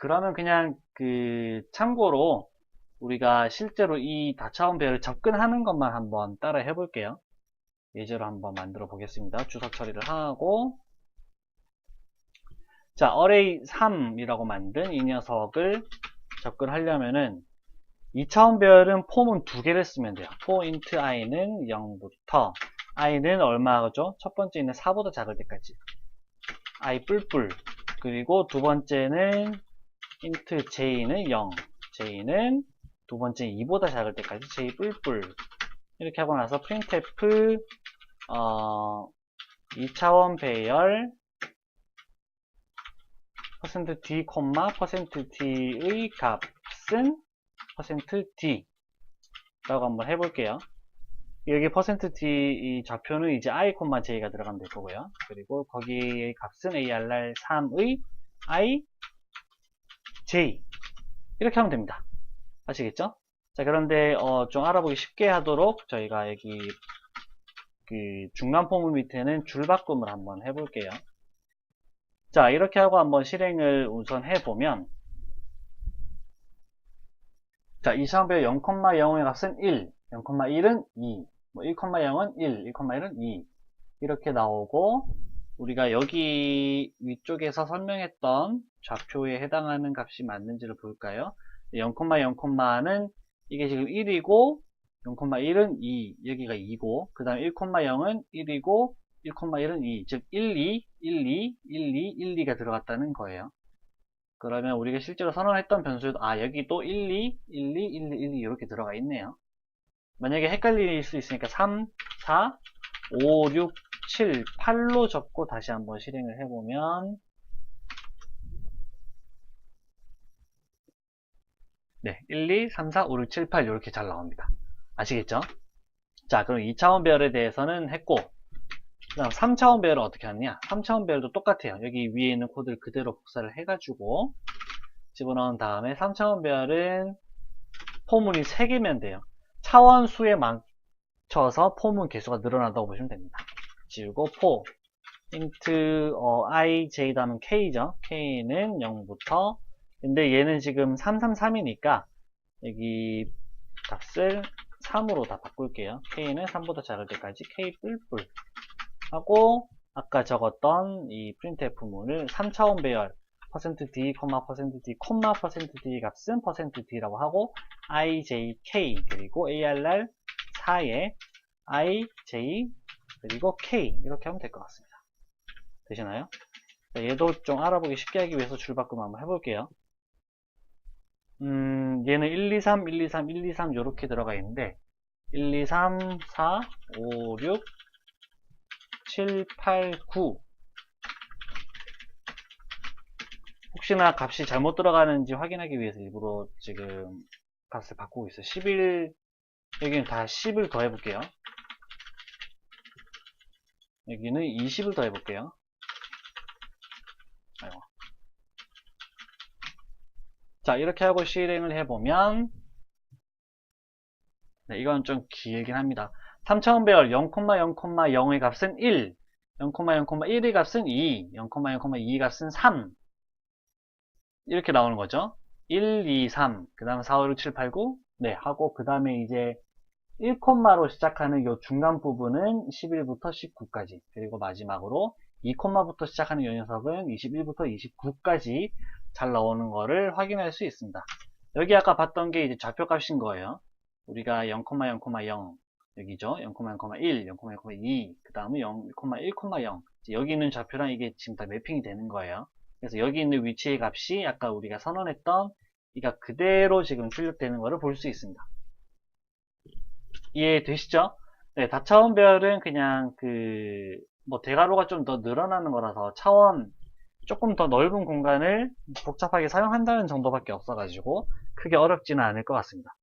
그러면 그냥 그 참고로 우리가 실제로 이 다차원 배열을 접근하는 것만 한번 따라 해볼게요. 예제로 한번 만들어 보겠습니다. 주석 처리를 하고 자, array 3이라고 만든 이 녀석을 접근하려면은 2차원 배열은 폼은 두 개를 쓰면 돼요. for int i는 0부터 i는 얼마죠? 첫 번째 있는 4보다 작을 때까지 i 뿔뿔 그리고 두 번째는 int j는 0 j는 두 번째 2보다 작을 때까지 j 뿔뿔 이렇게 하고 나서 printf 어, 2차원 배열 %d, %d의 값은 %d 라고 한번 해볼게요. 여기 %d 이 좌표는 이제 i, j가 들어가면 될 거고요. 그리고 거기의 값은 arr 3의 i, j 이렇게 하면 됩니다. 아시겠죠? 자 그런데 어, 좀 알아보기 쉽게 하도록 저희가 여기 그 중간 포물 밑에는 줄바꿈을 한번 해볼게요. 자 이렇게 하고 한번 실행을 우선 해보면 자, 이 시험별 0,0의 값은 1, 0,1은 2, 뭐 1,0은 1, 1,1은 2 이렇게 나오고 우리가 여기 위쪽에서 설명했던 좌표에 해당하는 값이 맞는지를 볼까요? 0,0,는 이게 지금 1이고 0,1은 2, 여기가 2고 그 다음 1,0은 1이고 1,1은 2, 즉 1, 2, 1, 2, 1, 2, 1, 2가 들어갔다는 거예요. 그러면 우리가 실제로 선언했던 변수에도 아 여기 또 1, 2, 1, 2, 1, 2, 1, 2 이렇게 들어가 있네요. 만약에 헷갈릴 수 있으니까 3, 4, 5, 6, 7, 8로 접고 다시 한번 실행을 해보면 네, 1, 2, 3, 4, 5, 6, 7, 8 이렇게 잘 나옵니다. 아시겠죠? 자, 그럼 2차원 배열에 대해서는 했고 그 다음 3차원 배열은 어떻게 하느냐 3차원 배열도 똑같아요 여기 위에 있는 코드를 그대로 복사를 해가지고 집어넣은 다음에 3차원 배열은 포문이 3개면 돼요 차원 수에 맞춰서 포문 개수가 늘어난다고 보시면 됩니다 지우고 포. int 어, i j 다음은 k죠. k는 0부터. 근데 얘는 지금 333이니까 여기 값을 3으로 다 바꿀게요. k는 3보다 작을 때까지 k 뿔뿔. 하고 아까 적었던 이 printf문을 3차원 배열 %d, %d, %d 값은 %d라고 하고 ijk 그리고 arr 4에 i, j 그리고 k 이렇게 하면 될 것 같습니다. 되시나요? 얘도 좀 알아보기 쉽게 하기 위해서 줄바꿈 한번 해볼게요. 음, 얘는 1, 2, 3, 1, 2, 3, 1, 2, 3 이렇게 들어가 있는데 1, 2, 3, 4, 5, 6, 7, 8, 9 혹시나 값이 잘못 들어가는지 확인하기 위해서 일부러 지금 값을 바꾸고 있어요 11 여기는 다 10을 더 해볼게요 여기는 20을 더 해볼게요. 아이고. 자 이렇게 하고 실행을 해보면 네, 이건 좀 길긴 합니다. 3차원 배열 0,0,0의 값은 1, 0,0,1의 값은 2, 0,0,2의 값은 3 이렇게 나오는 거죠. 1, 2, 3, 그 다음 4, 5, 6, 7, 8, 9 네, 하고 그 다음에 이제 1콤마로 시작하는 이 중간 부분은 11부터 19까지 그리고 마지막으로 2콤마부터 시작하는 이 녀석은 21부터 29까지 잘 나오는 거를 확인할 수 있습니다. 여기 아까 봤던 게 이제 좌표값인 거예요. 우리가 0,0,0 여기죠. 0,0,1, 0,0,2, 그 다음은 0,1,0. 여기 있는 좌표랑 이게 지금 다 매핑이 되는 거예요. 그래서 여기 있는 위치의 값이 아까 우리가 선언했던 이가 그대로 지금 출력되는 것을 볼 수 있습니다. 이해되시죠? 네, 다차원 배열은 그냥 그, 뭐 대괄호가 좀 더 늘어나는 거라서 차원 조금 더 넓은 공간을 복잡하게 사용한다는 정도밖에 없어가지고 크게 어렵지는 않을 것 같습니다.